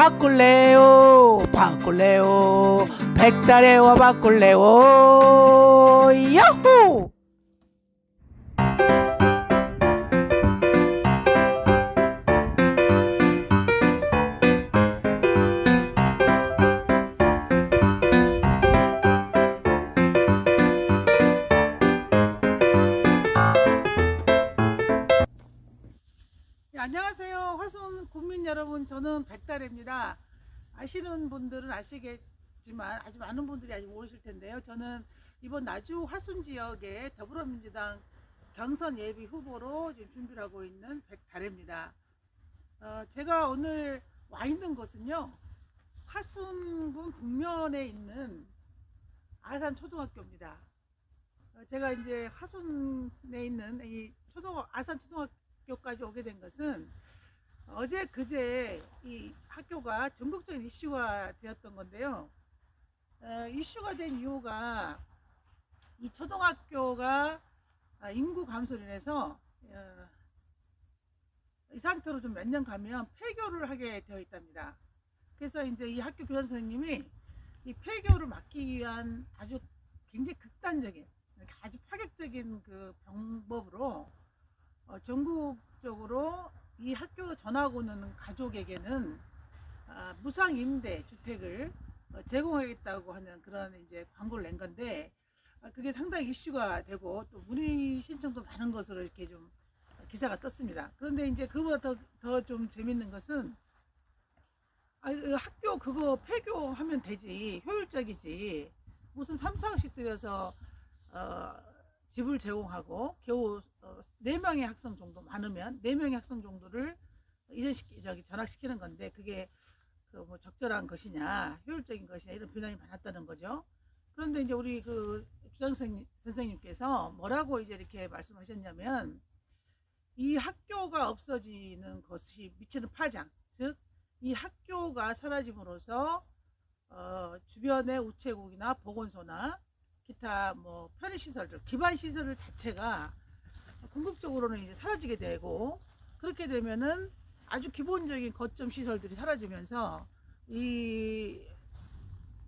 바꿀래요? 바꿀래요? 백달에 와 바꿀래요? 야호 네, 안녕하세요. 화순 국민 여러분, 저는 백달입니다. 아시는 분들은 아시겠지만 아주 많은 분들이 아직 모르실 텐데요. 저는 이번 나주 화순 지역의 더불어민주당 경선 예비 후보로 준비를 하고 있는 백달입니다. 어, 제가 오늘 와 있는 곳은요. 화순군 북면에 있는 아산 초등학교입니다. 어, 제가 이제 화순에 있는 이 초등 아산 초등학교 까지 오게 된 것은 어제 그제 이 학교가 전국적인 이슈가 되었던 건데요. 어, 이슈가 된 이유가 이 초등학교가 아, 인구 감소로 인해서 어, 이 상태로 좀 몇 년 가면 폐교를 하게 되어 있답니다. 그래서 이제 이 학교 교장 선생님이 이 폐교를 막기 위한 아주 굉장히 극단적인 아주 파격적인 그 방법으로 어, 전국적으로 이 학교로 전학 오는 가족에게는 아, 무상 임대 주택을 어, 제공하겠다고 하는 그런 이제 광고를 낸 건데 아, 그게 상당히 이슈가 되고 또 문의 신청도 많은 것으로 이렇게 좀 기사가 떴습니다. 그런데 이제 그보다 더더좀 재밌는 것은 아, 그 학교 그거 폐교하면 되지 효율적이지 무슨 3, 4억씩 들여서 어, 집을 제공하고 겨우 어, 4명의 학생 정도 많으면 4명의 학생 정도를 이전시키 저기 전학시키는 건데 그게 그 뭐 적절한 것이냐 효율적인 것이냐 이런 비난이 많았다는 거죠. 그런데 이제 우리 그 선생님, 선생님께서 뭐라고 이제 이렇게 말씀하셨냐면 이 학교가 없어지는 것이 미치는 파장 즉 이 학교가 사라짐으로써 어, 주변의 우체국이나 보건소나 기타 뭐 편의시설들 기반 시설 자체가 궁극적으로는 이제 사라지게 되고 그렇게 되면은 아주 기본적인 거점 시설들이 사라지면서 이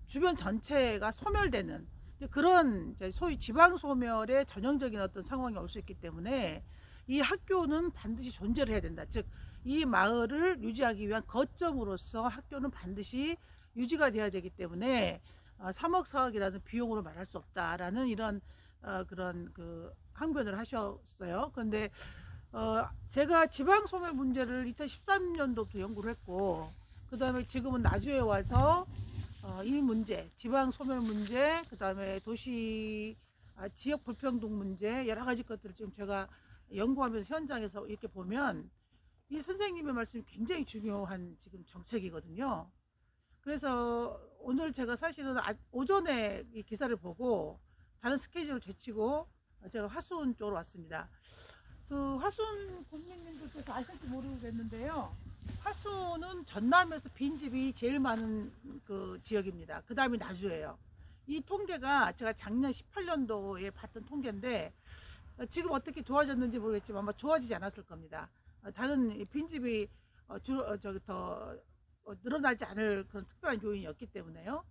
주변 전체가 소멸되는 그런 소위 지방 소멸의 전형적인 어떤 상황이 올 수 있기 때문에 이 학교는 반드시 존재를 해야 된다. 즉 이 마을을 유지하기 위한 거점으로서 학교는 반드시 유지가 돼야 되기 때문에 어, 3억 4억이라는 비용으로 말할 수 없다라는 이런 어, 그런 그 항변을 하셨어요. 그런데 어, 제가 지방 소멸 문제를 2013년도부터 연구를 했고 그 다음에 지금은 나주에 와서 어, 이 문제, 지방 소멸 문제, 그 다음에 도시 아, 지역 불평등 문제 여러 가지 것들을 지금 제가 연구하면서 현장에서 이렇게 보면 이 선생님의 말씀이 굉장히 중요한 지금 정책이거든요. 그래서 오늘 제가 사실은 아- 오전에 이 기사를 보고 다른 스케줄을 제치고 제가 화순 쪽으로 왔습니다. 그 화순 국민님들께서 아실지 모르겠는데요. 화순은 전남에서 빈집이 제일 많은 그 지역입니다. 그 다음이 나주예요. 이 통계가 제가 작년 18년도에 봤던 통계인데 어, 지금 어떻게 좋아졌는지 모르겠지만 아마 좋아지지 않았을 겁니다. 어, 다른 이 빈집이 어, 주, 어, 저기 더 어, 늘어나지 않을 그런 특별한 요인이 없기 때문에요.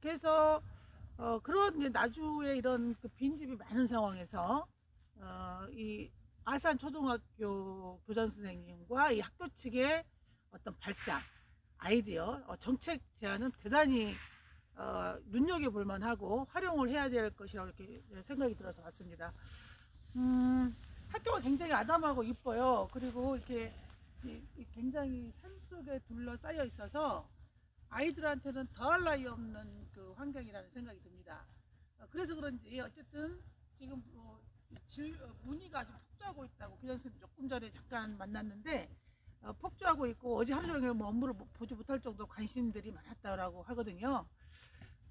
그래서 어, 그런 나주에 이런 그 빈집이 많은 상황에서 어, 이 아산 초등학교 교장 선생님과 이 학교 측의 어떤 발상, 아이디어, 어, 정책 제안은 대단히 어, 눈여겨볼 만하고 활용을 해야 될 것이라고 이렇게 생각이 들어서 왔습니다. 음, 학교가 굉장히 아담하고 이뻐요. 그리고 이렇게 이- 이 굉장히 산 속에 둘러싸여 있어서 아이들한테는 더할 나위 없는 그 환경이라는 생각이 듭니다. 어, 그래서 그런지 어쨌든 지금 뭐 질, 어, 문의가 아주 폭주하고 있다고 교장 선생님 조금 전에 잠깐 만났는데 어, 폭주하고 있고 어제 하루 종일 뭐 업무를 못- 보지 못할 정도 관심들이 많았다라고 하거든요.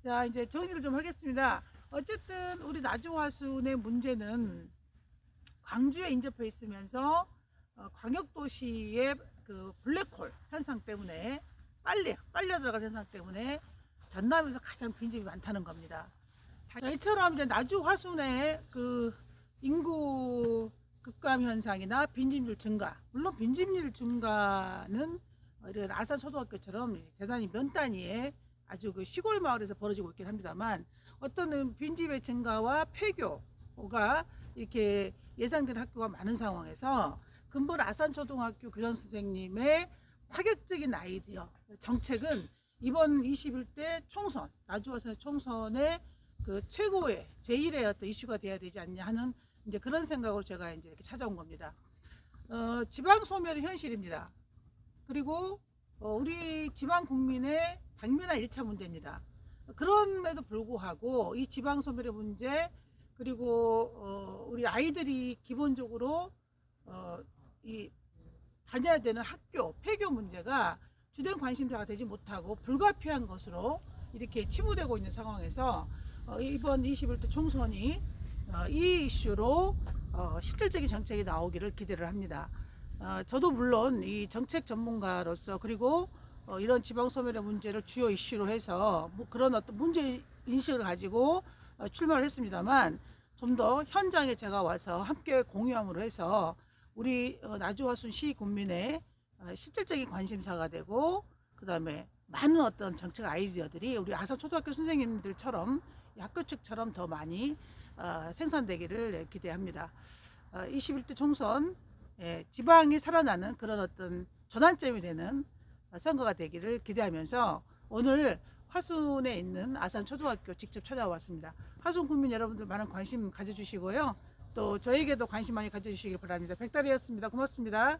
자 이제 정리를 좀 하겠습니다. 어쨌든 우리 나주화순의 문제는 광주에 인접해 있으면서 어, 광역도시의 그 블랙홀 현상 때문에 빨리 빨려 들어갈 현상 때문에 전남에서 가장 빈집이 많다는 겁니다. 자, 이처럼 이제 나주 화순의 그 인구 급감 현상이나 빈집률 증가, 물론 빈집률 증가는 이런 아산 초등학교처럼 대단히 면 단위의 아주 그 시골 마을에서 벌어지고 있긴 합니다만 어떤 빈집의 증가와 폐교가 이렇게 예상되는 학교가 많은 상황에서 근본 아산 초등학교 교장 선생님의 파격적인 아이디어 정책은 이번 21대 총선 나주화선의 총선의 그 최고의 제1의 어떤 이슈가 돼야 되지 않냐 하는 이제 그런 생각으로 제가 이제 이렇게 찾아온 겁니다. 어, 지방 소멸의 현실입니다. 그리고 어, 우리 지방 국민의 당면한 1차 문제입니다. 그럼에도 불구하고 이 지방 소멸의 문제 그리고 어, 우리 아이들이 기본적으로 어, 이 다녀야 되는 학교 폐교 문제가 주된 관심사가 되지 못하고 불가피한 것으로 이렇게 치부되고 있는 상황에서 어, 이번 21대 총선이 어, 이 이슈로 어, 실질적인 정책이 나오기를 기대를 합니다. 어, 저도 물론 이 정책 전문가로서 그리고 어, 이런 지방 소멸의 문제를 주요 이슈로 해서 뭐 그런 어떤 문제 인식을 가지고 어, 출마를 했습니다만 좀 더 현장에 제가 와서 함께 공유함으로 해서 우리 어, 나주화순 시 국민의 어, 실질적인 관심사가 되고 그 다음에 많은 어떤 정책 아이디어들이 우리 아산 초등학교 선생님들처럼 이 학교 측처럼 더 많이 어, 생산되기를 기대합니다. 어, 21대 총선 예, 지방이 살아나는 그런 어떤 전환점이 되는 선거가 되기를 기대하면서 오늘 화순에 있는 아산 초등학교 직접 찾아왔습니다. 화순 국민 여러분들 많은 관심 가져주시고요. 또 저에게도 관심 많이 가져주시길 바랍니다. 백달이었습니다. 고맙습니다.